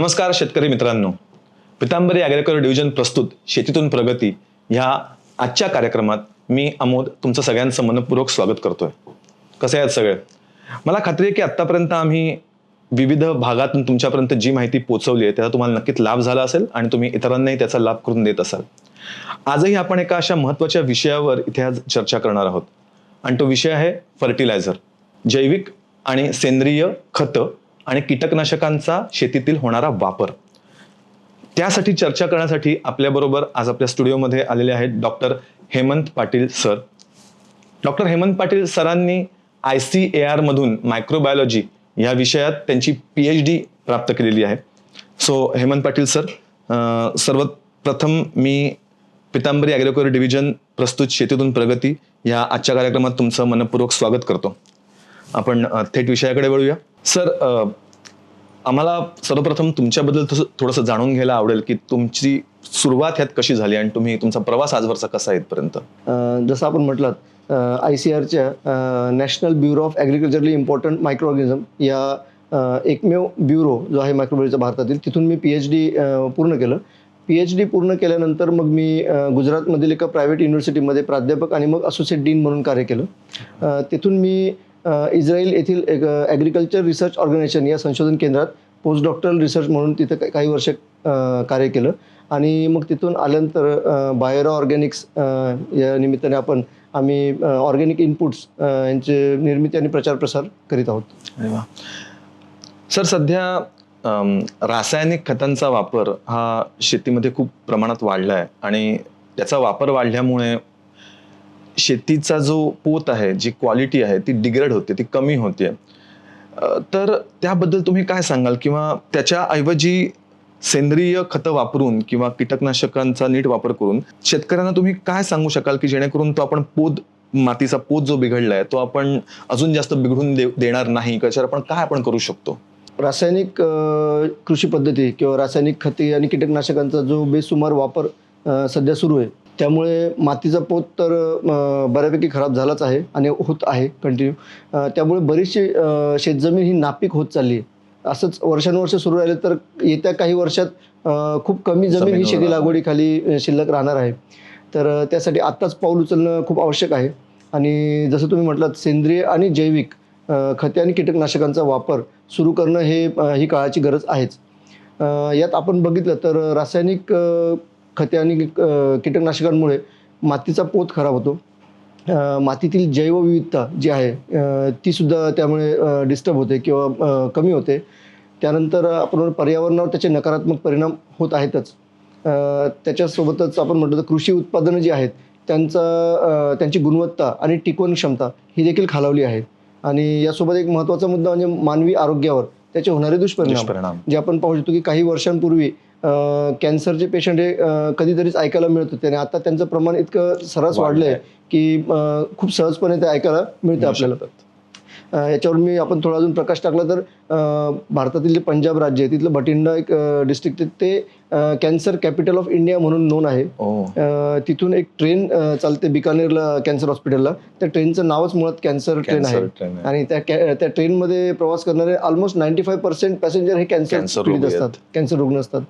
नमस्कार शेतकरी मित्रांनो. पितांबरी आग्रेकर डिव्हिजन प्रस्तुत शेतीतून प्रगती ह्या आजच्या कार्यक्रमात मी अमोद तुमचं सगळ्यांचं मनपूर्वक स्वागत करतोय. कसे आहेत सगळे? मला खात्री आहे की आत्तापर्यंत आम्ही विविध भागातून तुमच्यापर्यंत जी माहिती पोहोचवली आहे त्याचा तुम्हाला नक्कीच लाभ झाला असेल आणि तुम्ही इतरांनाही त्याचा लाभ करून देत असाल. आजही आपण एका अशा महत्त्वाच्या विषयावर इथे आज चर्चा करणार आहोत. आणि तो विषय आहे फर्टिलायझर जैविक आणि सेंद्रिय खतं. आणि कीटकनाशकांचा शेतीतील होणारा वापर. त्यासाठी चर्चा करण्यासाठी आपल्याबरोबर आज आपल्या स्टुडिओमध्ये आलेले आहेत doctor Hemant Patil sir. Doctor Hemant Patil सरांनी आय सी ए आरमधून मायक्रोबायोलॉजी या विषयात त्यांची पी एच डी प्राप्त केलेली आहे. सो हेमंत पाटील सर सर्वात सर्वप्रथम मी पितांबरी ॲग्रोकर डिव्हिजन प्रस्तुत शेतीतून प्रगती या आजच्या कार्यक्रमात तुमचं मनपूर्वक स्वागत करतो. आपण थेट विषयाकडे वळूया. सर आम्हाला सर्वप्रथम तुमच्याबद्दल थोडंसं जाणून घ्यायला आवडेल की तुमची सुरुवात ह्यात कशी झाली आणि तुम्ही तुमचा प्रवास आजवरचा कसा आहे इथपर्यंत जसं आपण म्हटलं आय सी आरच्या national bureau of agriculturally important micro organism या एकमेव ब्युरो जो आहे मायक्रोबायोचा भारतातील तिथून मी पी एच डी पूर्ण केलं. पी एच डी पूर्ण केल्यानंतर मग मी गुजरातमधील एका प्रायव्हेट युनिव्हर्सिटीमध्ये प्राध्यापक आणि मग असोसिएट डीन म्हणून कार्य केलं. तिथून मी इस्रायल येथील एक ॲग्रिकल्चर रिसर्च ऑर्गनायझेशन या संशोधन केंद्रात पोस्ट डॉक्टरल रिसर्च म्हणून तिथं काही वर्ष कार्य केलं. आणि मग तिथून आल्यानंतर बायोरा ऑर्गॅनिक्स या निमित्ताने आपण आम्ही ऑर्गॅनिक इनपुट्स यांचे निर्मिती आणि प्रचार प्रसार करीत आहोत. अरे वा. सर सध्या रासायनिक खतांचा वापर हा शेतीमध्ये खूप प्रमाणात वाढला आहे आणि त्याचा वापर वाढल्यामुळे शेतीचा जो पोत आहे जी क्वालिटी आहे ती डिग्रेड होते ती कमी होते. तर त्याबद्दल तुम्ही काय सांगाल? किंवा त्याच्याऐवजी सेंद्रिय खतं वापरून किंवा कीटकनाशकांचा नीट वापर करून शेतकऱ्यांना तुम्ही काय सांगू शकाल? की जेणेकरून तो आपण पोत मातीचा पोत जो बिघडलाय तो आपण अजून जास्त बिघडून दे- देणार नाही कशावर आपण काय आपण करू शकतो? रासायनिक कृषी पद्धती किंवा रासायनिक खते आणि कीटकनाशकांचा जो बेसुमार वापर सध्या सुरू आहे. त्यामुळे मातीचा पोत तर बऱ्यापैकी खराब झालाच आहे आणि होत आहे कंटिन्यू त्यामुळे बरीचशी शेतजमीन ही नापीक होत चालली आहे. असंच वर्षानुवर्ष सुरू राहिले तर येत्या काही वर्षात खूप कमी जमीन ही शेती. लागवडीखाली शिल्लक राहणार आहे. तर त्यासाठी आत्ताच पाऊल उचलणं खूप आवश्यक आहे. आणि जसं तुम्ही म्हटलात सेंद्रिय आणि जैविक खते आणि कीटकनाशकांचा वापर सुरू करणं हे ही काळाची गरज आहेच. यात आपण बघितलं तर रासायनिक खते आणि कीटकनाशकांमुळे मातीचा पोत खराब होतो. मातीतील जैवविविधता जी आहे अ, ती सुद्धा त्यामुळे डिस्टर्ब होते किंवा कमी होते. त्यानंतर आपण पर्यावरणावर त्याचे नकारात्मक परिणाम होत आहेतच. त्याच्यासोबतच आपण म्हटलं तर कृषी उत्पादनं जी आहेत त्यांचा त्यांची गुणवत्ता आणि टिकवण क्षमता ही देखील खालावली आहे. आणि यासोबत एक महत्त्वाचा मुद्दा म्हणजे मानवी आरोग्यावर त्याचे होणारे दुष्परिणाम. जे आपण पाहू शकतो की काही वर्षांपूर्वी कॅन्सरचे पेशंट हे कधीतरीच ऐकायला मिळत होते. आणि आता त्यांचं प्रमाण इतकं सर्रास वाढलं आहे की खूप सहजपणे ते ऐकायला मिळतं आपल्याला. याच्यावर मी आपण थोडा अजून प्रकाश टाकला तर भारतातील जे पंजाब राज्य आहे तिथलं भटिंडा एक डिस्ट्रिक्ट ते कॅन्सर कॅपिटल ऑफ इंडिया म्हणून नोन आहे. तिथून एक ट्रेन चालते बिकानेरला कॅन्सर हॉस्पिटलला त्या ट्रेनचं नावच मुळात कॅन्सर ट्रेन आहे. आणि त्या त्या ट्रेनमध्ये प्रवास करणारे almost ninety five percent passenger हे कॅन्सर पीडित असतात. कॅन्सर रुग्ण असतात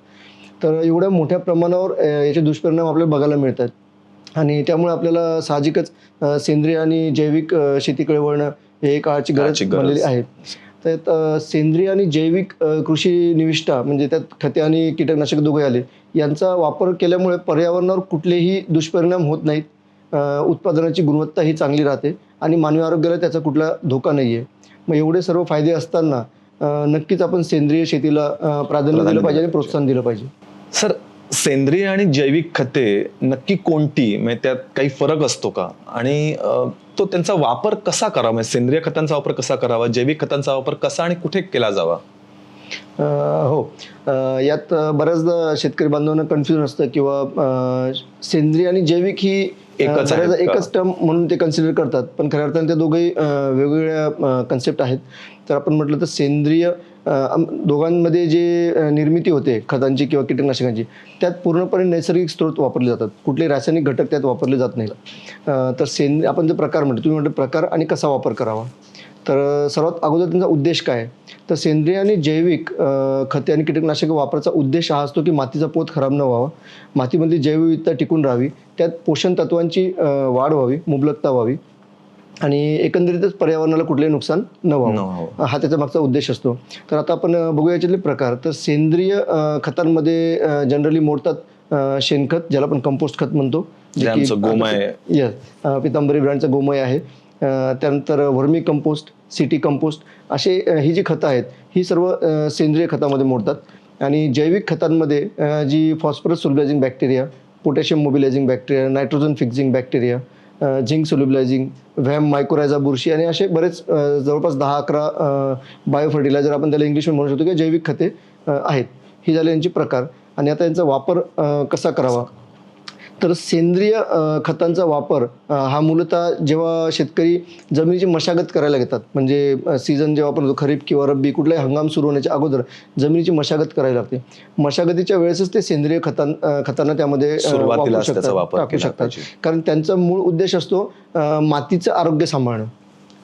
तर एवढ्या मोठ्या प्रमाणावर याचे दुष्परिणाम आपल्याला बघायला मिळतात. आणि त्यामुळे आपल्याला साहजिकच सेंद्रिय आणि जैविक शेतीकडे वळणं हे काळाची गरज. बनलेली आहे. त्यात सेंद्रिय आणि जैविक कृषी निविष्ठा म्हणजे त्यात खते आणि कीटकनाशक दोघे आले. यांचा वापर केल्यामुळे पर्यावरणावर कुठलेही दुष्परिणाम होत नाहीत. उत्पादनाची गुणवत्ता ही चांगली राहते आणि मानवी आरोग्याला त्याचा कुठला धोका नाही आहे मग एवढे सर्व फायदे असताना नक्कीच आपण सेंद्रिय शेतीला प्राधान्य दिलं पाहिजे आणि प्रोत्साहन दिलं पाहिजे. सर सेंद्रिय आणि जैविक खते नक्की कोणती? म्हणजे त्यात काही फरक असतो का? आणि तो त्यांचा वापर कसा करावा? म्हणजे सेंद्रिय खतांचा वापर कसा करावा? जैविक खतांचा वापर कसा आणि कुठे केला जावा? हो. यात बऱ्याचदा शेतकरी बांधवांना कन्फ्युजन असतं किंवा सेंद्रिय आणि जैविक ही एकच आहेत बऱ्याचदा का? एकच टर्म म्हणून ते कन्सिडर करतात. पण खऱ्या अर्थाने ते दोघंही अ, वेगवेगळ्या कन्सेप्ट आहेत. तर आपण म्हटलं तर सेंद्रिय अ, आम- दोघांमध्ये जे अ, निर्मिती होते खतांची किंवा कीटकनाशकांची त्यात पूर्णपणे नैसर्गिक स्रोत वापरले जातात. कुठले रासायनिक घटक त्यात वापरले जात नाहीत. अ, तर सेंद्रिय आपण जे प्रकार म्हणतो तुम्ही म्हणतो प्रकार आणि कसा वापर करावा? तर सर्वात अगोदर त्यांचा उद्देश काय? तर सेंद्रिय आणि जैविक खते आणि कीटकनाशके वापराचा उद्देश हा असतो की मातीचा पोत खराब न व्हावा. मातीमधली जैवविविधता टिकून राहावी. त्यात पोषण तत्वांची वाढ व्हावी मुबलकता व्हावी. आणि एकंदरीतच पर्यावरणाला कुठलंही नुकसान न व्हावं. हा त्याचा मागचा उद्देश असतो. तर आता आपण अ, बघूया याच्यातले प्रकार. तर सेंद्रिय खतांमध्ये जनरली मोडतात शेणखत ज्याला आपण कंपोस्ट खत म्हणतो. गोमय येस पितांबरी ब्रँडचं गोमय आहे. त्यानंतर व्हर्मी कंपोस्ट सिटी कंपोस्ट असे ही जी खतं आहेत ही सर्व सेंद्रिय खतामध्ये मोडतात. आणि जैविक खतांमध्ये जी phosphorus solubilizing bacteria potassium mobilizing bacteria nitrogen fixing bacteria zinc solubilizing VAM mycorrhiza बुरशी आणि असे बरेच जवळपास दहा अकरा बायो फर्टिलायझर आपण त्याला इंग्लिशमध्ये म्हणू शकतो की जैविक खते आहेत. ही झाले यांचे प्रकार. आणि आता यांचा वापर कसा करावा? तर सेंद्रिय खतांचा वापर हा मूलतः जेव्हा शेतकरी जमिनीची मशागत करायला घेतात म्हणजे सीझन जेव्हा आपण खरीप किंवा रब्बी कुठलाही हंगाम सुरू होण्याच्या अगोदर जमिनीची मशागत करायला लागते. मशागतीच्या वेळेसच ते सेंद्रिय खतां खतांना त्यामध्ये टाकू शकतात. कारण त्यांचा मूळ उद्देश असतो मातीचं आरोग्य सांभाळणं.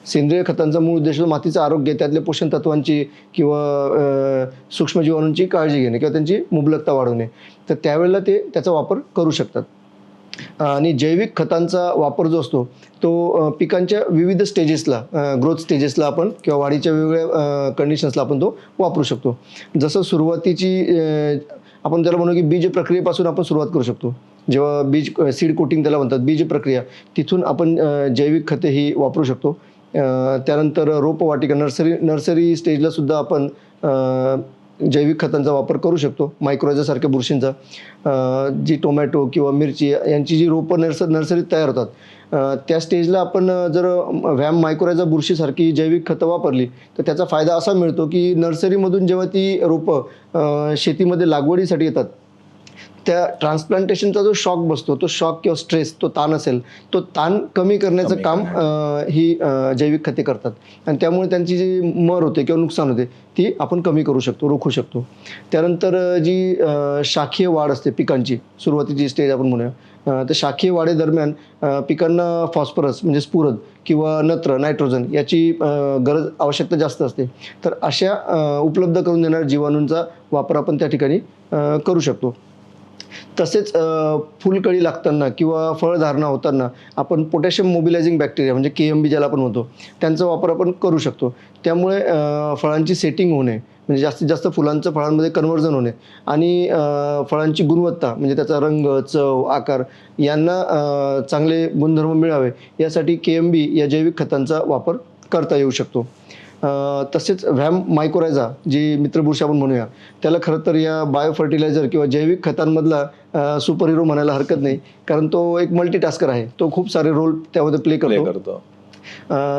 सेंद्रिय खतांचा मूळ उद्देश मातीचं आरोग्य त्यातल्या पोषण तत्वांची किंवा सूक्ष्मजीवाणूंची काळजी घेणे किंवा त्यांची मुबलकता वाढवणे. तर त्यावेळेला ते त्याचा वापर करू शकतात. आणि जैविक खतांचा वापर जो असतो तो पिकांच्या विविध स्टेजेसला ग्रोथ स्टेजेसला आपण किंवा वाढीच्या वेगवेगळ्या कंडिशन्सला आपण तो वापरू शकतो. जसं सुरुवातीची आपण त्याला म्हणू की बीज प्रक्रियेपासून आपण सुरुवात करू शकतो. जेव्हा बीज सीड कोटिंग त्याला म्हणतात बीज प्रक्रिया तिथून आपण जैविक खते ही वापरू शकतो. त्यानंतर रोपवाटिका नर्सरी नर्सरी स्टेजला सुद्धा आपण जैविक खतांचा वापर करू शकतो मायक्रोजासारख्या बुरशींचा. जी टोमॅटो किंवा मिरची यांची जी रोपं नर्स नर्सरीत तयार होतात. त्या स्टेजला आपण जर व्हॅम मायक्रोजा बुरशीसारखी जैविक खतं वापरली तर त्याचा फायदा असा मिळतो की नर्सरीमधून जेव्हा ती रोपं शेतीमध्ये लागवडीसाठी येतात त्या ट्रान्सप्लांटेशनचा जो शॉक बसतो तो शॉक किंवा स्ट्रेस तो ताण असेल तो ताण कमी करण्याचं कमी ही जैविक खते करतात. आणि त्यामुळे त्यांची जी मर होते किंवा नुकसान होते ती आपण कमी करू शकतो रोखू शकतो. त्यानंतर जी शाखीय वाढ असते पिकांची सुरुवातीची स्टेज आपण म्हणूया तर शाखीय वाढेदरम्यान पिकांना फॉस्फरस म्हणजे स्फुरद किंवा नत्र नायट्रोजन याची गरज आवश्यकता जास्त असते. तर अशा उपलब्ध करून देणाऱ्या जीवाणूंचा वापर आपण त्या ठिकाणी करू शकतो. तसेच फुलकळी लागताना किंवा फळधारणा होताना आपण पोटॅशियम मोबिलायझिंग बॅक्टेरिया म्हणजे के एम बी ज्याला आपण म्हणतो त्यांचा वापर आपण करू शकतो. त्यामुळे फळांची सेटिंग होणे म्हणजे जास्तीत जास्त फुलांचं फळांमध्ये कन्वर्जन होणे आणि फळांची गुणवत्ता म्हणजे त्याचा रंग चव आकार यांना चांगले गुणधर्म मिळावे यासाठी के एम बी या जैविक खतांचा वापर करता येऊ शकतो. तसेच व्हॅम मायक्रोरायझा जी मित्रबुरशी आपण म्हणूया त्याला खरं तर या बायो फर्टिलायझर किंवा जैविक खतांमधला सुपर हिरो म्हणायला हरकत नाही कारण तो एक मल्टीटास्कर आहे. तो खूप सारे रोल त्यामध्ये प्ले करतो.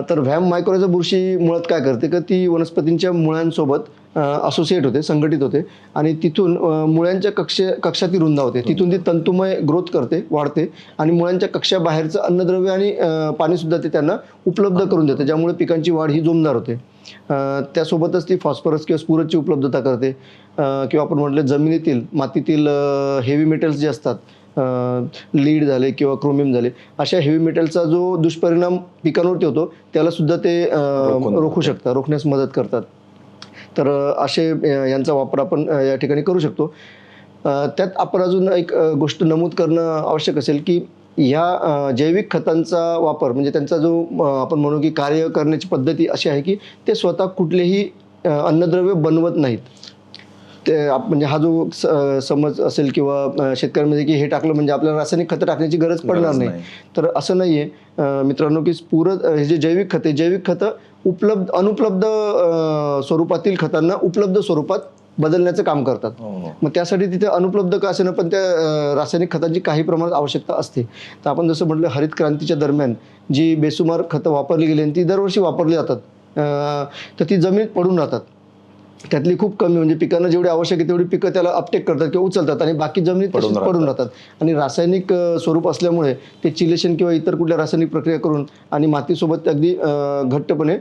तर व्हॅम मायक्रोरायझा बुरशी मुळात काय करते? का ती वनस्पतींच्या मुळांसोबत असोसिएट होते संघटित होते. आणि तिथून मुळ्यांच्या कक्षे कक्षा ती रुंदावते तिथून ती तंतुमय ग्रोथ करते वाढते. आणि मुळांच्या कक्षाबाहेरचं अन्नद्रव्य आणि पाणीसुद्धा ते त्यांना उपलब्ध करून देते. ज्यामुळे पिकांची वाढ ही जोमदार होते. त्यासोबतच ती फॉस्फरस किंवा स्पुरसची उपलब्धता करते. किंवा आपण म्हटलं जमिनीतील मातीतील हेवी मेटल्स जे असतात लीड झाले किंवा क्रोमियम झाले अशा हेवी मेटलचा जो दुष्परिणाम पिकांवरती होतो त्याला सुद्धा ते रोखू शकतात रोखण्यास मदत करतात. तर असे यांचा वापर आपण या ठिकाणी करू शकतो. त्यात आपण अजून एक गोष्ट नमूद करणं आवश्यक असेल की ह्या जैविक खतांचा वापर म्हणजे त्यांचा जो आपण म्हणू की कार्य करण्याची पद्धती अशी आहे की ते स्वतः कुठलेही अन्नद्रव्य बनवत नाहीत. ते आप- म्हणजे हा जो समज असेल किंवा शेतकऱ्यांमध्ये की हे टाकलं म्हणजे आपल्याला रासायनिक खतं टाकण्याची गरज पडणार नाही. नाही. तर असं नाहीये. अ, मित्रांनो की पूरक हे जे जैविक खते जैविक खतं उपलब्ध अनुपलब्ध स्वरूपातील खतांना उपलब्ध स्वरूपात बदलण्याचं काम करतात. हो, हो. मग त्यासाठी तिथे अनुपलब्ध का असेना पण त्या रासायनिक खतांची काही प्रमाणात आवश्यकता असते. तर आपण जसं म्हटलं हरित क्रांतीच्या दरम्यान जी बेसुमार खतं वापरली गेली आणि ती दरवर्षी वापरली जातात तर ती जमिनीत पडून राहतात. त्यातली खूप कमी म्हणजे पिकांना जेवढी आवश्यक आहे तेवढी पिकं त्याला अपटेक करतात किंवा उचलतात आणि बाकी जमिनीत पडून राहतात. आणि रासायनिक स्वरूप असल्यामुळे ते चिलेशन किंवा इतर कुठल्या रासायनिक प्रक्रिया करून आणि मातीसोबत ते अगदी घट्टपणे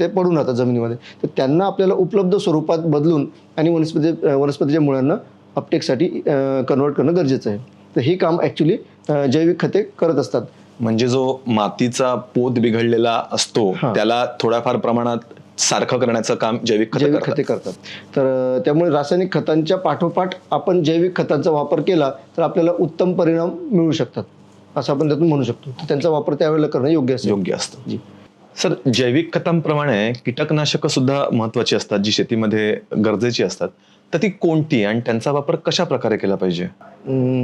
ते पडून राहतात जमिनीमध्ये. तर त्यांना आपल्याला उपलब्ध स्वरूपात बदलून आणि वनस्पती वनस्पतीच्या मुळांना अपटेकसाठी कन्वर्ट करणं गरजेचं आहे. तर हे काम ॲक्च्युली जैविक खते करत असतात. म्हणजे जो मातीचा पोत बिघडलेला असतो. त्याला थोड्याफार प्रमाणात सारखं करण्याचं काम जैविक खतं जैविक. खते करतात. तर त्यामुळे रासायनिक खतांच्या पाठोपाठ आपण जैविक खतांचा वापर केला तर आपल्याला उत्तम परिणाम मिळू शकतात असं आपण त्यातून म्हणू शकतो. तर त्यांचा वापर त्यावेळेला करणं योग्य असेल योग्य असतं. जी. सर जैविक खतांप्रमाणे कीटकनाशकं सुद्धा महत्वाची असतात जी शेतीमध्ये गरजेची असतात. तर ती कोणती आणि त्यांचा वापर कशा प्रकारे केला पाहिजे?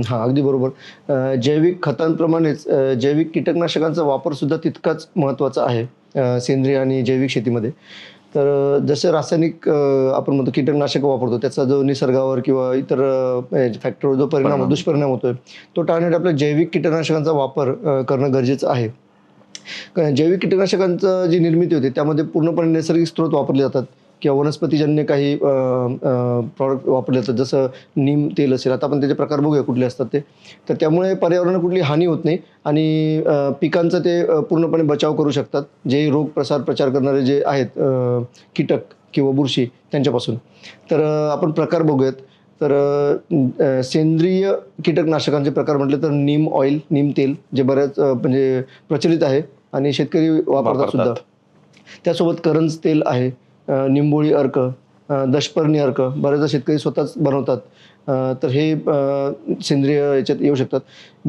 हा अगदी बरोबर. जैविक खतांप्रमाणेच जैविक कीटकनाशकांचा वापर सुद्धा तितकाच महत्त्वाचा आहे सेंद्रिय आणि जैविक शेतीमध्ये. तर जसे रासायनिक आपण म्हणतो कीटकनाशक वापरतो त्याचा जो निसर्गावर किंवा इतर फॅक्टरवर जो परिणाम परिणाम. दुष्परिणाम होतोय तो टाळण्यासाठी आपल्या जैविक कीटकनाशकांचा वापर करणं गरजेचं आहे. कारण जैविक कीटकनाशकांचं जी निर्मिती होते त्यामध्ये पूर्णपणे नैसर्गिक स्रोत वापरले जातात. किंवा वनस्पतीजन्य काही प्रॉडक्ट वापरले जातात जसं नीम तेल असेल आता आपण त्याचे प्रकार बघूया कुठले असतात ते. तर त्यामुळे पर्यावरणाला कुठली हानी होत नाही आणि पिकांचा ते पूर्णपणे बचाव करू शकतात जे रोग प्रसार प्रचार करणारे जे आहेत कीटक किंवा बुरशी त्यांच्यापासून. तर आपण प्रकार बघूयात. तर सेंद्रिय कीटकनाशकांचे प्रकार म्हटले तर नीम ऑइल नीम तेल जे बऱ्याच म्हणजे प्रचलित आहे आणि शेतकरी वापरतात. सुद्धा. त्यासोबत करंज तेल आहे. निंबोळी अर्क दशपर्णी अर्क बऱ्याचदा शेतकरी स्वतःच बनवतात. तर हे सेंद्रिय याच्यात येऊ शकतात.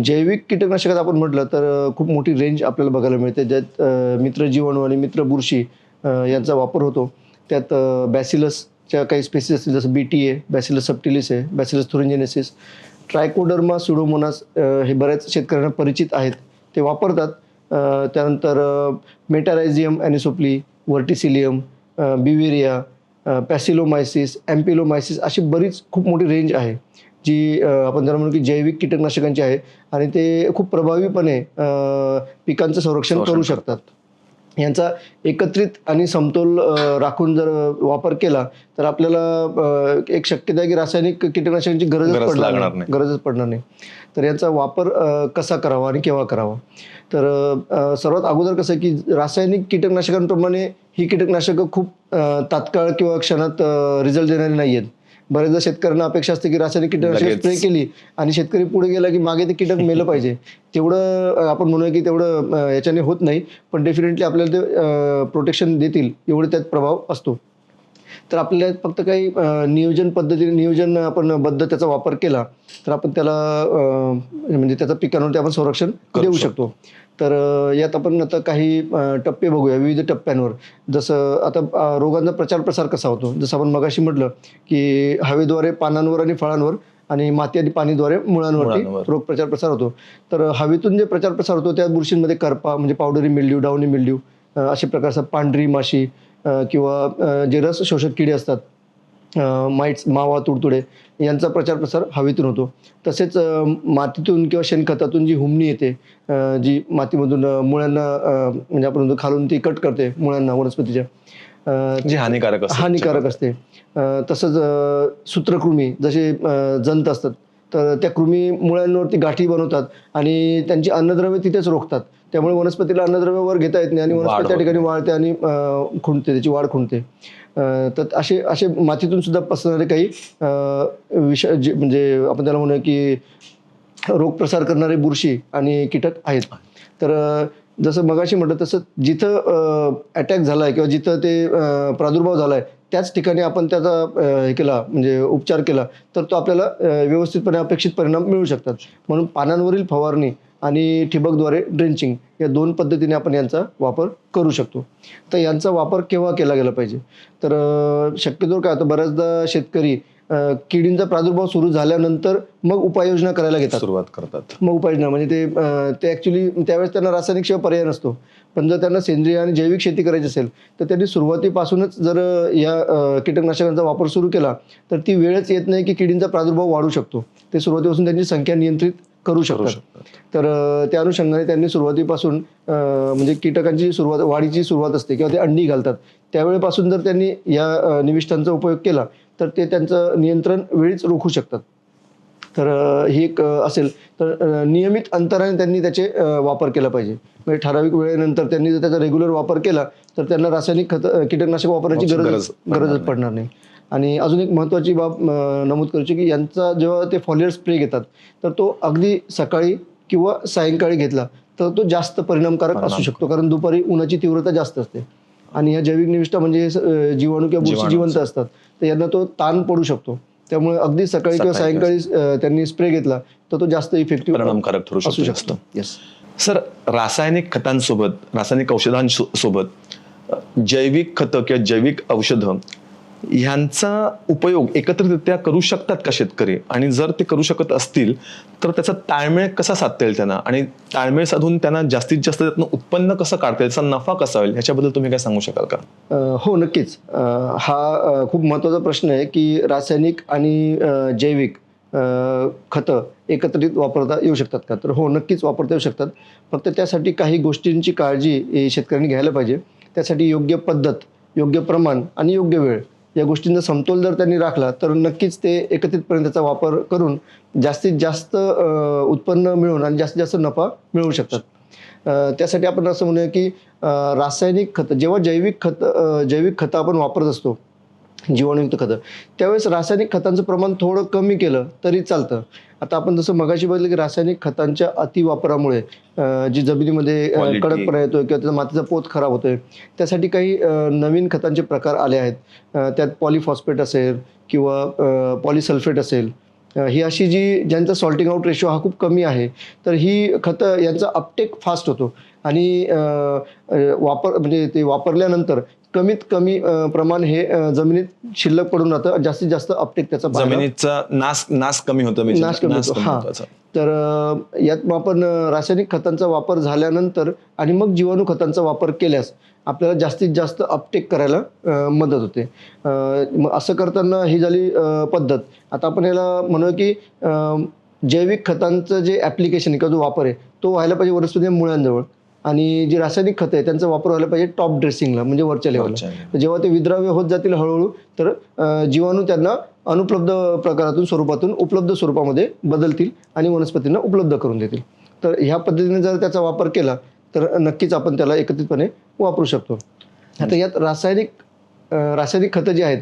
जैविक कीटकनाशकात आपण म्हटलं तर खूप मोठी रेंज आपल्याला बघायला मिळते. ज्यात मित्र जीवाणू आणि मित्र बुरशी यांचा वापर होतो. त्यात बॅसिलसच्या काही स्पेसिस असतील जसं B T A bacillus subtilis आहे बॅसिलस थुरिंजेनेसिस ट्रायकोडर्मा सुडोमोनास हे बऱ्याच शेतकऱ्यांना परिचित आहेत. ते वापरतात. त्यानंतर मेटारायझियम ॲनिसोप्ली व्हर्टिसिलियम बिवेरिया पॅसिलोमायसिस ॲम्पिलोमायसिस अशी बरीच खूप मोठी रेंज आहे जी आपण त्याला म्हणू की जैविक कीटकनाशकांची आहे आणि ते खूप प्रभावीपणे पिकांचं संरक्षण संरक्षण करू शकतात. यांचा एकत्रित आणि समतोल राखून जर वापर केला तर आपल्याला एक शक्यता आहे की रासायनिक कीटकनाशकांची गरजच गरज पडणार लागणार नाही. गरजच पडणार नाही. तर यांचा वापर कसा करावा आणि केव्हा करावा? तर सर्वात अगोदर कसं की रासायनिक कीटकनाशकांप्रमाणे ही कीटकनाशकं खूप तात्काळ किंवा क्षणात रिझल्ट देणारी नाही आहेत बरेचदा शेतकऱ्यांना अपेक्षा असते की रासायनिक कीटकनाशक. स्प्रे केली आणि शेतकरी पुढे गेला की मागे ते कीटक मेलं पाहिजे तेवढं आपण म्हणूया की तेवढं याच्याने होत नाही पण डेफिनेटली आपल्याला ते प्रोटेक्शन देतील एवढे त्यात प्रभाव असतो तर आपल्याला फक्त काही नियोजन पद्धतीने नियोजन आपण बद्ध त्याचा वापर केला तर आपण त्याला म्हणजे त्याचा पिकांवरती आपण संरक्षण देऊ शकतो. तर यात आपण आता काही टप्पे बघूया विविध टप्प्यांवर जसं आता रोगांचा प्रचार प्रसार कसा होतो जसं आपण मगाशी म्हटलं की हवेद्वारे पानांवर आणि फळांवर आणि माती आणि पाणीद्वारे मुळांवरती मुळांवर. रोग प्रचार प्रसार होतो तर हवेतून जे प्रचार प्रसार होतो त्या बुरशींमध्ये करपा म्हणजे पावडरी मिल्ड्यू डावणी मिल्ड्यू अशा प्रकारचा पांढरी माशी किंवा जे रस शोषक किडे असतात माइट्स मावा तुडतुडे यांचा प्रचार प्रसार हवेतून होतो. तसेच मातीतून किंवा शेणखतातून जी हुमणी येते जी मातीमधून अं, म्हणजे आपण म्हणतो खालून ती कट करते मुळांना वनस्पतीच्या जी हानिकारक हानिकारक असते. तसंच सूत्रकृमी जसे जंत असतात तर त्या कृमी मुळांवरती गाठी बनवतात आणि त्यांची अन्नद्रव्य तिथेच रोखतात. त्यामुळे वनस्पतीला अन्नद्रव्य वर घेता येत नाही आणि वनस्पती त्या ठिकाणी. वाढते आणि खुंटते त्याची वाढ खुंटते. तर असे असे मातीतून सुद्धा पसरणारे काही विष जे- म्हणजे आपण त्याला म्हणूया की रोग प्रसार करणारे बुरशी आणि कीटक आहेत. तर जसं मगाशी म्हटलं तसं जिथं अटॅक झाला आहे किंवा जिथं ते प्रादुर्भाव झाला आहे त्याच ठिकाणी आपण त्याचा हे केला म्हणजे उपचार केला तर तो आपल्याला व्यवस्थितपणे अपेक्षित परिणाम मिळू शकतात. म्हणून पानांवरील फवारणी आणि ठिबकद्वारे ड्रेंचिंग या दोन पद्धतीने आपण यांचा वापर करू शकतो. तर यांचा वापर केव्हा केला गेला पाहिजे? तर शक्यतो काय होतं बऱ्याचदा शेतकरी किडींचा प्रादुर्भाव सुरू झाल्यानंतर मग उपाययोजना करायला घेतात. सुरुवात करतात. मग उपाययोजना म्हणजे ते ते ॲक्च्युली त्यावेळेस त्यांना रासायनिक शिवाय पर्याय नसतो. पण जर त्यांना सेंद्रिय आणि जैविक शेती करायची असेल तर त्यांनी सुरुवातीपासूनच जर या कीटकनाशकांचा वापर सुरू केला तर ती वेळच येत नाही की किडींचा प्रादुर्भाव वाढू शकतो. ते सुरुवातीपासून त्यांची संख्या नियंत्रित करू शकतात. तर त्या अनुषंगाने त्यांनी सुरुवातीपासून म्हणजे कीटकांची सुरुवात वाढीची सुरुवात असते किंवा ते अंडी घालतात त्यावेळेपासून जर त्यांनी या निविष्ठांचा उपयोग केला तर ते त्यांचं नियंत्रण वेळीच रोखू शकतात. तर ही एक असेल. तर नियमित अंतराने त्यांनी त्याचे वापर केला पाहिजे. म्हणजे ठराविक वेळेनंतर त्यांनी जर त्याचा रेग्युलर वापर केला तर त्यांना रासायनिक खत कीटकनाशक वापरायची गरज गरजच नाही. पडणार नाही. आणि अजून एक महत्त्वाची बाब नमूद करायची की यांचा जेव्हा ते फॉलियर स्प्रे घेतात तर तो अगदी सकाळी किंवा सायंकाळी घेतला तर तो जास्त परिणामकारक असू शकतो. कारण दुपारी उन्हाची तीव्रता जास्त असते. आणि ह्या जैविक निविष्ठा म्हणजे जीवाणू किंवा बुरशी जिवंत असतात. तर यांना तो ताण पडू शकतो. त्यामुळे अगदी सकाळी किंवा सायंकाळी त्यांनी स्प्रे घेतला तर तो जास्त इफेक्टिव्ह परिणामकारक ठरू असू शकतो. येस सर रासायनिक खतांसोबत रासायनिक औषधांसोबत जैविक खतं किंवा जैविक औषधं ह्यांचा उपयोग एकत्रितरित्या करू शकतात का शेतकरी? आणि जर ते करू शकत असतील तर त्याचा ताळमेळ कसा साधता येईल त्यांना? आणि ताळमेळ साधून त्यांना जास्तीत जास्त त्यातनं उत्पन्न कसं काढता येईल त्याचा नफा कसा होईल ह्याच्याबद्दल तुम्ही काय सांगू शकाल का? हो नक्कीच. हा खूप महत्त्वाचा प्रश्न आहे की रासायनिक आणि जैविक खतं एकत्रित वापरता येऊ शकतात का? तर हो नक्कीच वापरता येऊ शकतात. फक्त त्यासाठी काही गोष्टींची काळजी शेतकऱ्यांनी घ्यायला पाहिजे. त्यासाठी योग्य पद्धत योग्य प्रमाण आणि योग्य वेळ या गोष्टींचा समतोल जर त्यांनी राखला तर नक्कीच ते एकत्रितपणे त्याचा वापर करून जास्तीत जास्त उत्पन्न मिळवून आणि जास्तीत जास्त नफा मिळवू शकतात. त्यासाठी आपण असं म्हणूया की रासायनिक खतं जेव्हा जैविक खत जैविक खतं आपण वापरत असतो जीवाणुयुक्त खतं त्यावेळेस रासायनिक खतांचं प्रमाण थोडं कमी केलं तरी चालतं. आता आपण जसं मगाशी बघितलं की रासायनिक खतांच्या अतिवापरामुळे जी जमिनीमध्ये. कडकपणा येतोय किंवा त्याचा मातीचा पोत खराब होतोय त्यासाठी काही नवीन खतांचे प्रकार आले आहेत. त्यात पॉलिफॉस्फेट असेल किंवा पॉलिसल्फेट असेल. ही अशी जी ज्यांचा सॉल्टिंग आउट रेशो हा खूप कमी आहे तर ही खतं यांचा अपटेक फास्ट होतो. आणि वापर म्हणजे ते वापरल्यानंतर कमीत कमी प्रमाण हे जमिनीत शिल्लक पडून राहतं. जास्तीत जास्त अपटेक त्याचा जमिनीचा नाश नाश कमी होतो नाश कमी होतो. हा. तर यात आपण रासायनिक खतांचा वापर झाल्यानंतर आणि मग जीवाणू खतांचा वापर केल्यास आपल्याला जास्तीत जास्त अपटेक करायला मदत होते. असं करताना ही झाली पद्धत. आता आपण याला म्हणूया की जैविक खतांचं जे ॲप्लिकेशन किंवा जो वापर आहे तो व्हायला पाहिजे वनस्पती मुळांजवळ. आणि जी रासायनिक खतं आहे त्यांचा वापर व्हायला पाहिजे टॉप ड्रेसिंगला म्हणजे वरच्या लेवलला जेव्हा ते विद्राव्य होत जातील हळूहळू तर जीवाणू त्यांना अनुपलब्ध प्रकारातून स्वरूपातून उपलब्ध स्वरूपामध्ये बदलतील आणि वनस्पतींना उपलब्ध करून देतील. तर ह्या पद्धतीने जर त्याचा वापर केला तर नक्कीच आपण त्याला एकत्रितपणे वापरू शकतो. आता यात रासायनिक रासायनिक खतं जी आहेत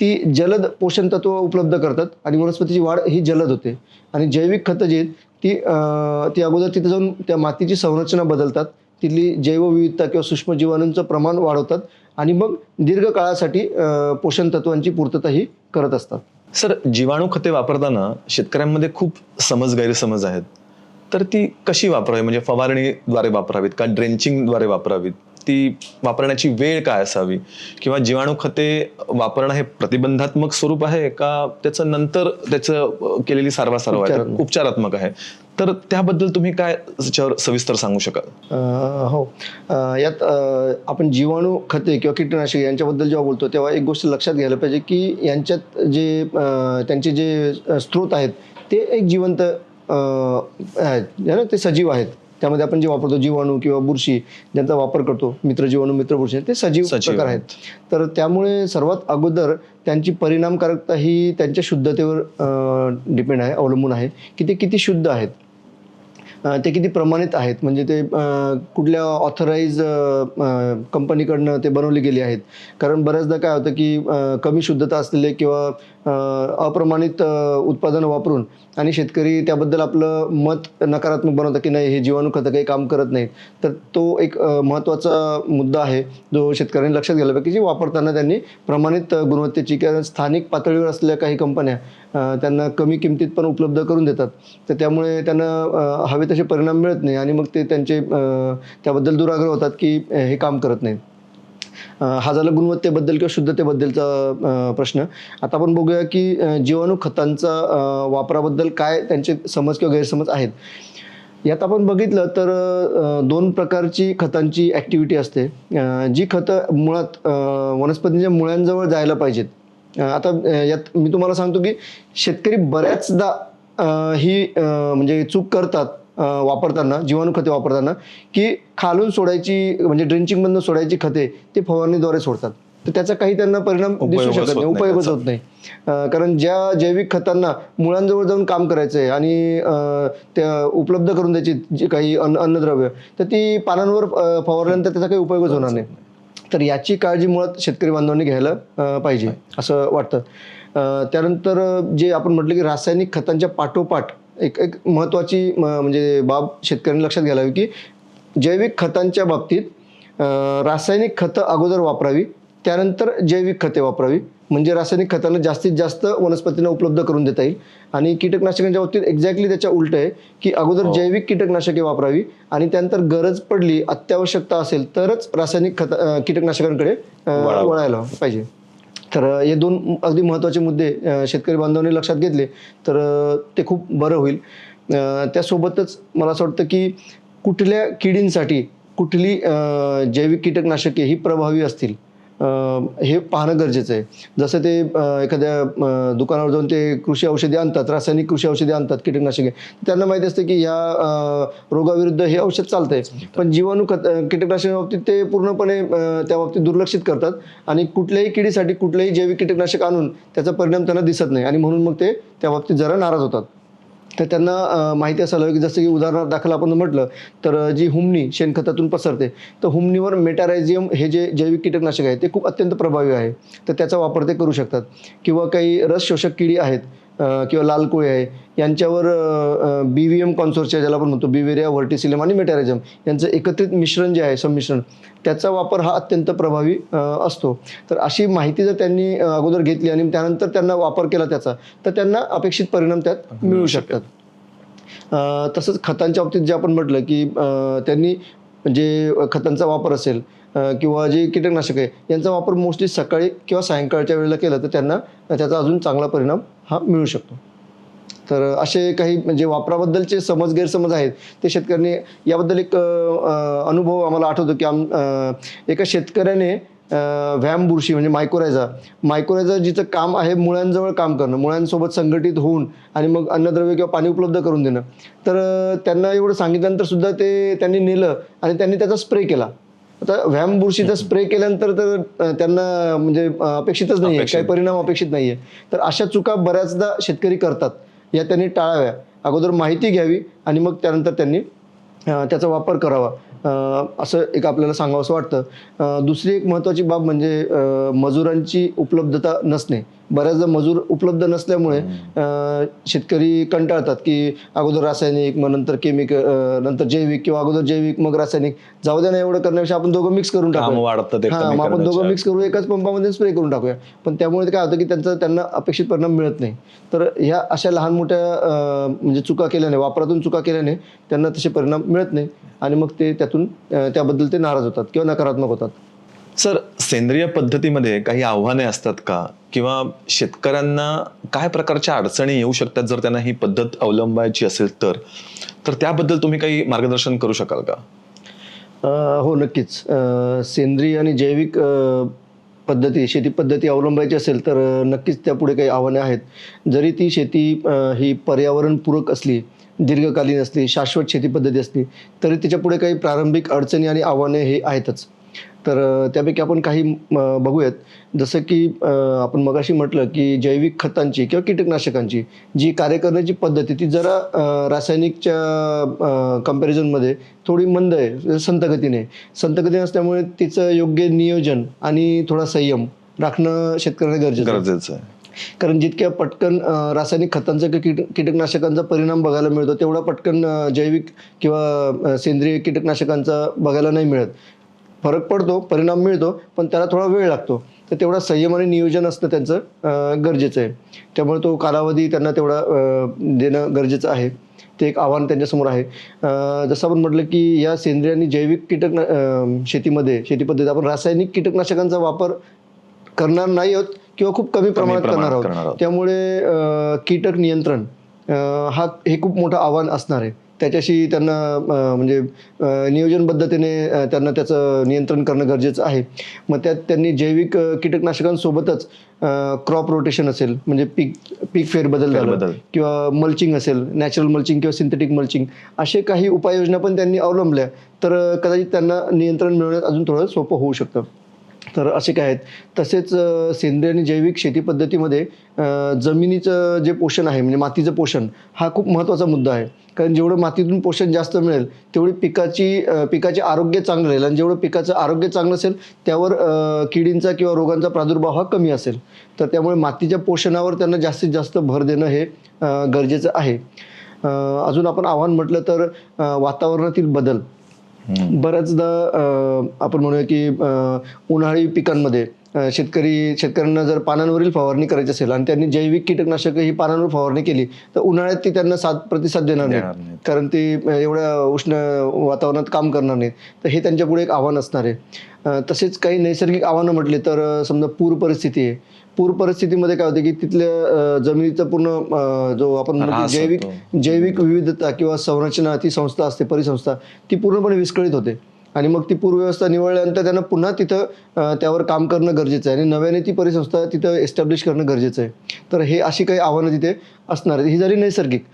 ती जलद पोषण तत्व उपलब्ध करतात आणि वनस्पतीची वाढ ही जलद होते. आणि जैविक खतं जी आहेत ती ती अगोदर तिथे जाऊन त्या मातीची संरचना बदलतात. तिथली जैवविविधता किंवा सूक्ष्म जीवाणूंचं प्रमाण वाढवतात आणि मग दीर्घकाळासाठी पोषण तत्वांची पूर्तता ही करत असतात. सर जीवाणू खते वापरताना शेतकऱ्यांमध्ये खूप समज गैरसमज आहेत. तर ती कशी वापरावी? म्हणजे फवारणीद्वारे वापरावीत का ड्रेंचिंगद्वारे वापरावीत? ती वापरण्याची वेळ काय असावी? किंवा जीवाणू खते वापरणं हे प्रतिबंधात्मक स्वरूप आहे का त्याचं नंतर त्याचं केलेली सारवासारव आहे? उपचारात्मक. आहे. तर त्याबद्दल तुम्ही काय त्याच्यावर सविस्तर सांगू शकाल? हो. यात आपण जीवाणू खते किंवा कीटकनाशके यांच्याबद्दल जेव्हा बोलतो तेव्हा एक गोष्ट लक्षात घ्यायला पाहिजे की यांच्यात जे त्यांचे जे स्रोत आहेत ते एक जिवंत आहेत. ना ते सजीव आहेत. त्यामध्ये आपण जे वापरतो जीवाणू किंवा बुरशी ज्यांचा वापर करतो मित्र जीवाणू मित्र बुरशी ते सजीव प्रकार आहेत. तर त्यामुळे सर्वात अगोदर त्यांची परिणामकारकता ही त्यांच्या शुद्धतेवर डिपेंड आहे अवलंबून आहे. की ते किती शुद्ध आहेत. ते किती प्रमाणित आहेत. म्हणजे ते कुठल्या ऑथराईज कंपनीकडनं ते बनवले गेले आहेत. कारण बऱ्याचदा काय होतं की कमी शुद्धता असलेले किंवा अप्रमाणित उत्पादनं वापरून आणि शेतकरी त्याबद्दल आपलं मत नकारात्मक बनवतं की नाही हे जीवाणू खतं काही काम करत नाही तर तो एक महत्त्वाचा मुद्दा आहे जो शेतकऱ्यांनी लक्षात घ्यायला पाहिजे की जी वापरताना त्यांनी प्रमाणित गुणवत्तेची किंवा स्थानिक पातळीवर असलेल्या काही कंपन्या त्यांना कमी किमतीत पण उपलब्ध करून देतात. तर त्यामुळे त्यांना हवे तसे परिणाम मिळत नाही आणि मग ते त्यांचे त्याबद्दल दुराग्रह होतात की हे काम करत नाहीत. हा झाला गुणवत्तेबद्दल किंवा शुद्धतेबद्दलचा प्रश्न. आता आपण बघूया की जीवाणू खतांचा वापराबद्दल काय त्यांचे समज किंवा गैरसमज आहेत. यात आपण बघितलं तर दोन प्रकारची खतांची ॲक्टिव्हिटी असते. जी खतं मुळात वनस्पतींच्या मुळांजवळ जायला पाहिजेत. आता यात मी तुम्हाला सांगतो की शेतकरी बऱ्याचदा ही म्हणजे चूक करतात. वापरताना जीवाणू खते वापरताना की खालून सोडायची म्हणजे ड्रिंचिंगमधनं सोडायची खते ते फवारणीद्वारे सोडतात. तर त्याचा काही त्यांना परिणाम दिसू शकत होत नाही उपयोगच. होत नाही. कारण ज्या जैविक खतांना मुळांजवळ जाऊन काम करायचं आहे आणि त्या उपलब्ध करून द्यायची जी काही अन्न अन्नद्रव्य तर ती पानांवर फवारल्यानंतर त्याचा काही उपयोगच होणार नाही. तर याची काळजी मुळात शेतकरी बांधवांनी घ्यायला पाहिजे असं वाटतं. त्यानंतर जे आपण म्हटलं की रासायनिक खतांच्या पाठोपाठ एक एक महत्त्वाची म्हणजे बाब शेतकऱ्यांनी लक्षात घ्यायला हवी की जैविक खतांच्या बाबतीत रासायनिक खतं अगोदर वापरावी त्यानंतर जैविक खते वापरावी. म्हणजे रासायनिक खतांना जास्तीत जास्त वनस्पतींना उपलब्ध करून देता येईल. आणि कीटकनाशकांच्या बाबतीत एक्झॅक्टली त्याच्या उलट आहे की अगोदर जैविक कीटकनाशके वापरावी आणि त्यानंतर गरज पडली अत्यावश्यकता असेल तरच रासायनिक खत कीटकनाशकांकडे. वळायला पाहिजे. तर हे दोन अगदी महत्त्वाचे मुद्दे शेतकरी बांधवांनी लक्षात घेतले तर ते खूप बरं होईल. त्यासोबतच मला असं वाटतं की कुठल्या किडींसाठी कुठली जैविक कीटकनाशके ही प्रभावी असतील? हे पाहणं गरजेचं आहे. जसं ते एखाद्या दुकानावर जाऊन ते कृषी औषधी आणतात रासायनिक कृषी औषधी आणतात कीटकनाशके. त्यांना माहिती असतं की ह्या रोगाविरुद्ध हे औषध चालतंय. पण जीवाणू खत कीटकनाशका बाबतीत ते पूर्णपणे त्या बाबतीत दुर्लक्षित करतात. आणि कुठल्याही किडीसाठी कुठलंही जैविक कीटकनाशक आणून त्याचा परिणाम त्यांना दिसत नाही. आणि म्हणून मग ते त्या बाबतीत जरा नाराज होतात. तर त्यांना माहिती असायला हवी. की जसं की उदाहरणार्थ दाखल आपण म्हटलं तर जी हुमणी शेणखतातून पसरते तर हुमणीवर मेटारायझियम हे जे जैविक कीटकनाशक आहे ते खूप अत्यंत प्रभावी आहे. तर त्याचा वापर ते करू शकतात. किंवा काही रस शोषक किडी आहेत किंवा लाल कोळी आहे यांच्यावर बी व्ही एम कॉन्सोर्शिया ज्याला आपण म्हणतो बिवेरिया व्हर्टिसिलम आणि मेटारायझम यांचं एकत्रित मिश्रण जे आहे संमिश्रण त्याचा वापर हा अत्यंत प्रभावी असतो. तर अशी माहिती जर त्यांनी अगोदर घेतली आणि त्यानंतर त्यांना वापर केला त्याचा तर त्यांना अपेक्षित परिणाम त्यात मिळू शकतात. तसंच खतांच्या बाबतीत जे आपण म्हटलं की त्यांनी जे खतांचा वापर असेल किंवा जे कीटकनाशक आहे यांचा वापर मोस्टली सकाळी किंवा सायंकाळच्या वेळेला केला तर त्यांना त्याचा अजून चांगला परिणाम हा मिळू शकतो. तर असे काही म्हणजे वापराबद्दलचे समज गैरसमज आहेत ते शेतकऱ्यांनी याबद्दल एक अनुभव आम्हाला आठवतो की आम एका शेतकऱ्याने व्यायाम व्हॅम बुरशी म्हणजे मायकोरायझा मायकोरायझा जिचं काम आहे मुळांजवळ काम करणं मुळांसोबत संघटित होऊन आणि मग अन्नद्रव्य किंवा पाणी उपलब्ध करून देणं. तर त्यांना एवढं सांगितल्यानंतर सुद्धा ते त्यांनी नेलं आणि त्यांनी त्याचा स्प्रे केला. आता व्हॅम बुरशीचा स्प्रे केल्यानंतर तर त्यांना म्हणजे अपेक्षितच नाही आहे. काही परिणाम अपेक्षित नाही आहे तर अशा चुका बऱ्याचदा शेतकरी करतात. या त्यांनी टाळाव्या. अगोदर माहिती घ्यावी आणि मग त्यानंतर त्यांनी त्याचा वापर करावा. असं एक आपल्याला सांगावंसं वाटतं. अं, दुसरी एक महत्त्वाची बाब म्हणजे मजुरांची उपलब्धता नसणे. बऱ्याचदा मजूर उपलब्ध नसल्यामुळे शेतकरी कंटाळतात की अगोदर रासायनिक मग नंतर केमिकल नंतर जैविक किंवा अगोदर जैविक मग रासायनिक. जाऊ द्या ना एवढं करण्यापेक्षा आपण दोघं मिक्स करून टाकू आपण दोघं. मिक्स करू एकाच पंपामध्ये स्प्रे करून टाकूया. पण त्यामुळे काय होतं की त्यांचा त्यांना अपेक्षित परिणाम मिळत नाही. तर ह्या अशा लहान मोठ्या म्हणजे चुका केल्याने वापरातून चुका केल्याने त्यांना तसे परिणाम मिळत नाही. आणि मग ते त्यातून त्याबद्दल ते नाराज होतात किंवा नकारात्मक होतात. सर सेंद्रिय पद्धतीमध्ये काही आव्हाने असतात का? किंवा शेतकऱ्यांना काय प्रकारच्या अडचणी येऊ शकतात जर त्यांना ही पद्धत अवलंबायची असेल तर? तर त्याबद्दल तुम्ही काही मार्गदर्शन करू शकाल का? हो नक्कीच. सेंद्रिय आणि जैविक पद्धती शेती पद्धती अवलंबायची असेल तर नक्कीच त्यापुढे काही आव्हाने आहेत. जरी ती शेती ही पर्यावरणपूरक असली दीर्घकालीन असली शाश्वत शेती पद्धती असली तरी त्याच्यापुढे काही प्रारंभिक अडचणी आणि आव्हाने हे आहेतच. तर त्यापैकी आपण काही बघूयात जसं की आपण मगाशी म्हटलं की जैविक खतांची किंवा कीटकनाशकांची जी कार्य करण्याची पद्धत आहे ती जरा रासायनिकच्या कम्पॅरिझनमध्ये थोडी मंद आहे संत गतीने आहे. संत गतीने असल्यामुळे तिचं योग्य नियोजन आणि थोडा संयम राखणं शेतकऱ्याला गरजेचं. गरजेचं आहे कारण जितक्या पटकन रासायनिक खतांचा किंवा कीट कीटकनाशकांचा परिणाम बघायला मिळतो तेवढा पटकन जैविक किंवा सेंद्रिय कीटकनाशकांचा बघायला नाही मिळत फरक पडतो परिणाम मिळतो पण त्याला थोडा वेळ लागतो. तर तेवढा संयम आणि नियोजन असणं त्यांचं गरजेचं आहे. त्यामुळे तो कालावधी त्यांना तेवढा देणं गरजेचं आहे. ते एक आव्हान त्यांच्यासमोर आहे. जसं आपण म्हटलं की या सेंद्रिय आणि जैविक कीटक शेतीमध्ये शेती पद्धतीत आपण रासायनिक कीटकनाशकांचा वापर करणार नाही आहोत किंवा खूप कमी प्रमाणात करणार आहोत. त्यामुळे कीटक नियंत्रण हा हे खूप मोठं आव्हान असणार आहे. त्याच्याशी त्यांना म्हणजे नियोजनबद्धतेने त्यांना त्याचं नियंत्रण करणं गरजेचं आहे. मग त्यात त्यांनी जैविक कीटकनाशकांसोबतच क्रॉप रोटेशन असेल म्हणजे पीक पीक फेरबदल झालं. किंवा मल्चिंग असेल नॅचरल मल्चिंग किंवा सिंथेटिक मल्चिंग असे काही उपाययोजना पण त्यांनी अवलंबल्या. तर कदाचित त्यांना नियंत्रण मिळवण्यात अजून थोडं सोपं होऊ शकतं. तर असे काय आहेत? तसेच सेंद्रिय आणि जैविक शेती पद्धतीमध्ये जमिनीचं जे पोषण आहे म्हणजे मातीचं पोषण हा खूप महत्त्वाचा मुद्दा आहे. कारण जेवढं मातीतून पोषण जास्त मिळेल तेवढी पिकाची पिकाचे आरोग्य चांगलं राहील आणि जेवढं पिकाचं आरोग्य चांगलं असेल त्यावर किडींचा किंवा रोगांचा प्रादुर्भाव हा कमी असेल. तर त्यामुळे मातीच्या पोषणावर त्यांना जास्तीत जास्त भर देणं हे गरजेचं आहे. अजून आपण आव्हान म्हटलं तर वातावरणातील बदल. बऱ्याचदा आपण म्हणूया की उन्हाळी पिकांमध्ये शेतकरी शेतकऱ्यांना जर पानांवरील फवारणी करायची असेल आणि त्यांनी जैविक कीटकनाशक ही पानांवर फवारणी केली तर उन्हाळ्यात ती त्यांना साथ प्रतिसाद देणार नाही. कारण ते एवढ्या उष्ण वातावरणात काम करणार नाहीत. तर हे त्यांच्यापुढे एक आव्हान असणार आहे. तसेच काही नैसर्गिक आव्हानं म्हटले तर समजा पूर परिस्थिती आहे. पूर परिस्थितीमध्ये काय होते की तिथल्या जमिनीचा पूर्ण जो आपण जैविक. जैविक विविधता किंवा संरचना ती संस्था असते परिसंस्था ती पूर्णपणे विस्कळीत होते. आणि मग ती पूरव्यवस्था निवडल्यानंतर त्यांना पुन्हा तिथं त्यावर काम करणं गरजेचं आहे. आणि नव्याने ती परिसंस्था तिथं एस्टॅब्लिश करणं गरजेचं आहे. तर हे अशी काही आव्हानं तिथे असणार आहेत. ही झाली नैसर्गिक.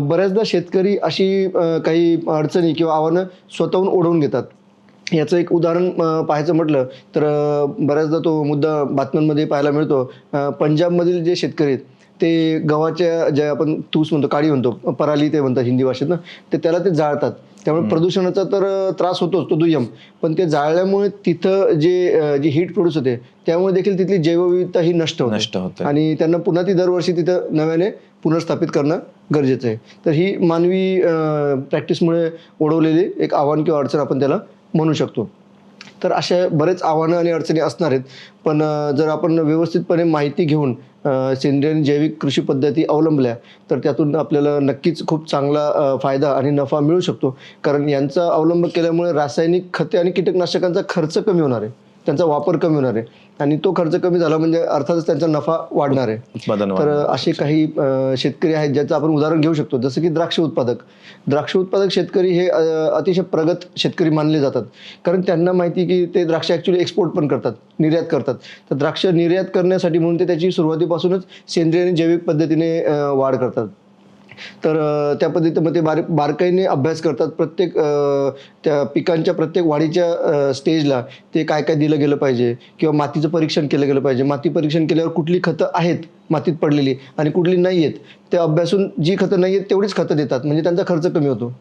बऱ्याचदा शेतकरी अशी काही अडचणी किंवा आव्हानं स्वतःहून ओढवून घेतात. याचं एक उदाहरण पाहायचं म्हटलं तर बऱ्याचदा तो मुद्दा बातम्यांमध्ये पाहायला मिळतो. पंजाबमधील जे शेतकरी आहेत ते गव्हाच्या ज्या आपण तूस म्हणतो काळी म्हणतो पराली ते म्हणतात हिंदी भाषेत ना ते त्याला ते जाळतात. त्यामुळे प्रदूषणाचा तर त्रास होतोच तो दुय्यम. पण ते जाळल्यामुळे तिथं जे जी हीट प्रोड्यूस होते त्यामुळे देखील तिथली जैवविविधता ही नष्ट होते. नष्ट होते. आणि त्यांना पुन्हा ती दरवर्षी तिथं नव्याने पुनर्स्थापित करणं गरजेचं आहे. तर ही मानवी प्रॅक्टिसमुळे ओढवलेली एक आव्हान किंवा अडचण आपण त्याला म्हणू शकतो. तर अशा बरेच आव्हानं आणि अडचणी असणार आहेत. पण जर आपण व्यवस्थितपणे माहिती घेऊन सेंद्रिय आणि जैविक कृषी पद्धती अवलंबल्या तर त्यातून आपल्याला नक्कीच खूप चांगला फायदा आणि नफा मिळू शकतो. कारण यांचा अवलंब केल्यामुळे रासायनिक खते आणि कीटकनाशकांचा खर्च कमी होणार आहे. त्यांचा वापर कमी होणार आहे. आणि तो खर्च कमी झाला म्हणजे अर्थातच त्यांचा नफा वाढणार आहे. तर. असे काही शेतकरी आहेत ज्याचं आपण उदाहरण घेऊ शकतो. जसं की द्राक्ष उत्पादक. द्राक्ष उत्पादक शेतकरी हे अतिशय प्रगत शेतकरी मानले जातात. कारण त्यांना माहिती की ते द्राक्ष ॲक्च्युली एक्सपोर्ट पण करतात निर्यात करतात. तर द्राक्ष निर्यात करण्यासाठी म्हणून ते त्याची सुरुवातीपासूनच सेंद्रिय आणि जैविक पद्धतीने वाढ करतात. तर त्या पद्धतीमध्ये बार बारकाईने अभ्यास करतात. प्रत्येक त्या पिकांच्या प्रत्येक वाढीच्या स्टेजला ते काय काय दिलं गेलं पाहिजे किंवा मातीचं परीक्षण केलं गेलं पाहिजे. माती परीक्षण केल्यावर कुठली खतं आहेत मातीत पडलेली आणि कुठली नाही आहेत ते अभ्यासून जी खतं नाही आहेत तेवढीच खतं देतात. म्हणजे त्यांचा खर्च कमी होतो.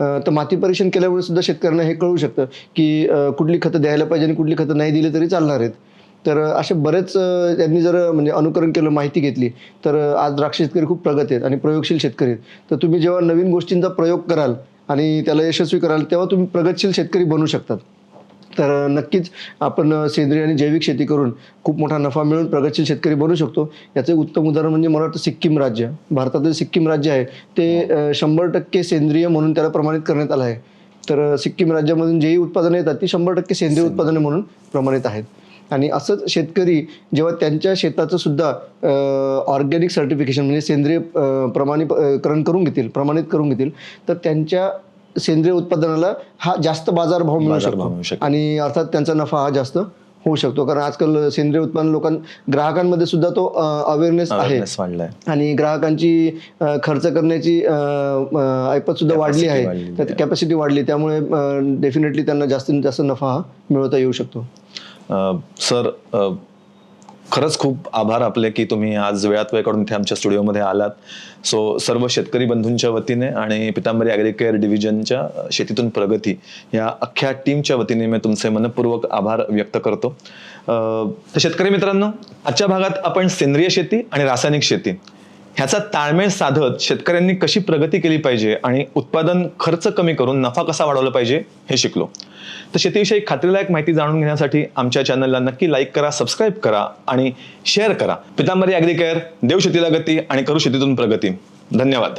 तर माती परीक्षण केल्यामुळे सुद्धा शेतकऱ्यांना हे कळू शकतं की कुठली खतं द्यायला पाहिजे आणि कुठली खतं नाही दिली तरी चालणार आहेत. तर असे बरेच त्यांनी जर म्हणजे अनुकरण केलं माहिती घेतली तर आज द्राक्ष शेतकरी खूप प्रगत आहेत आणि प्रयोगशील शेतकरी आहेत. तर तुम्ही जेव्हा नवीन गोष्टींचा प्रयोग कराल आणि त्याला यशस्वी कराल तेव्हा तुम्ही प्रगतशील शेतकरी बनू शकतात. तर नक्कीच आपण सेंद्रिय आणि जैविक शेती करून खूप मोठा नफा मिळून प्रगतशील शेतकरी बनू शकतो. याचं उत्तम उदाहरण म्हणजे मला वाटतं सिक्कीम राज्य. भारतातील सिक्कीम राज्य आहे. ते शंभर टक्के सेंद्रिय म्हणून त्याला प्रमाणित करण्यात आलं आहे. तर सिक्कीम राज्यामधून जेही उत्पादनं येतात ती शंभर टक्के सेंद्रिय. उत्पादने म्हणून प्रमाणित आहेत. आणि असंच शेतकरी जेव्हा त्यांच्या शेताचं सुद्धा ऑर्गॅनिक सर्टिफिकेशन म्हणजे सेंद्रिय प्रमाणीकरण करून घेतील प्रमाणित करून घेतील तर त्यांच्या सेंद्रिय उत्पादनाला हा जास्त बाजारभाव मिळू शकतो. आणि अर्थात त्यांचा नफा हा जास्त होऊ शकतो. कारण आजकाल सेंद्रिय उत्पादन लोकां ग्राहकांमध्ये सुद्धा तो अवेअरनेस आहे. आणि ग्राहकांची खर्च करण्याची ऐपत सुद्धा वाढली आहे. कॅपॅसिटी वाढली त्यामुळे डेफिनेटली त्यांना जास्तीत जास्त नफा हा मिळवता येऊ शकतो. सर खरंच खूप आभार आपले की तुम्ही आज वेळात वेळ काढून इथे आमच्या स्टुडिओमध्ये आलात. सो सर्व शेतकरी बंधूंच्या वतीने आणि पितांबरी ॲग्रिकेअर डिव्हिजनच्या शेतीतून प्रगती या अख्ख्या टीमच्या वतीने मी तुमचे मनपूर्वक आभार व्यक्त करतो. तर शेतकरी मित्रांनो आजच्या भागात आपण सेंद्रिय शेती आणि रासायनिक शेती ह्याचा ताळमेळ साधत शेतकऱ्यांनी कशी प्रगती केली पाहिजे आणि उत्पादन खर्च कमी करून नफा कसा वाढवला पाहिजे हे शिकलो. तर शेतीविषयी खात्रीलायक माहिती जाणून घेण्यासाठी आमच्या चॅनलला नक्की लाईक करा सबस्क्राईब करा आणि शेअर करा. पितांबरी ॲग्रिकेअर देव शेतीला गती आणि करू शेतीतून प्रगती. धन्यवाद.